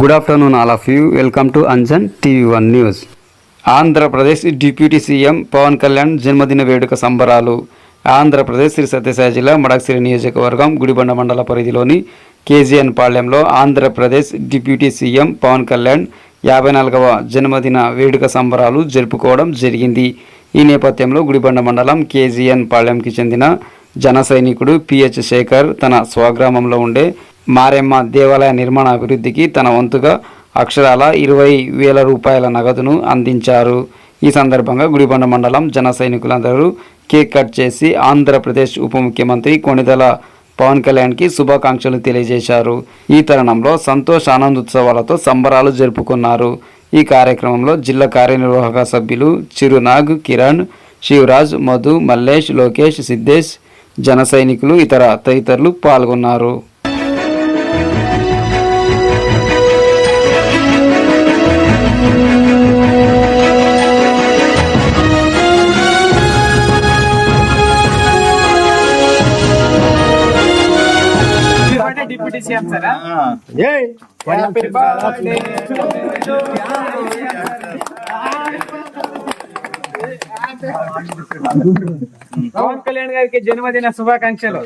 Good afternoon all of you welcome to Anjan TV one news Andhra Pradesh deputy CM Pawan Kalyan జన్మదిన వేడుక సంబరాలు. ఆంధ్రప్రదేశ్ శ్రీ సత్యసాయి జిల్లా మడక్సిరి నియోజకవర్గం గుడిబండ మండల పరిధిలోని కేజీఎన్ పాళ్యంలో ఆంధ్రప్రదేశ్ డిప్యూటీ సీఎం పవన్ కళ్యాణ్ యాభై నాలుగవ జన్మదిన వేడుక సంబరాలు జరుపుకోవడం జరిగింది. ఈ నేపథ్యంలో గుడిబండ మండలం కేజీఎన్ పాళ్యంకి చెందిన జన సైనికుడు పిహెచ్ శేఖర్ తన స్వగ్రామంలో ఉండే మారెమ్మ దేవాలయ నిర్మాణ అభివృద్ధికి తన వంతుగా అక్షరాల ఇరవై వేల రూపాయల నగదును అందించారు. ఈ సందర్భంగా గుడిబండ మండలం జన సైనికులందరూ కేక్ కట్ చేసి ఆంధ్రప్రదేశ్ ఉప ముఖ్యమంత్రి కొణిదెల పవన్ కళ్యాణ్కి శుభాకాంక్షలు తెలియజేశారు. ఈ తరుణంలో సంతోష్ ఆనందోత్సవాలతో సంబరాలు జరుపుకున్నారు. ఈ కార్యక్రమంలో జిల్లా కార్యనిర్వాహక సభ్యులు చిరునాగ్ కిరణ్ శివరాజ్ మధు మల్లేష్ లోకేష్ సిద్ధేశ్ జన సైనికులు ఇతర తదితరులు పాల్గొన్నారు. పవన్ కళ్యాణ్ గారికి జన్మదిన శుభాకాంక్షలు.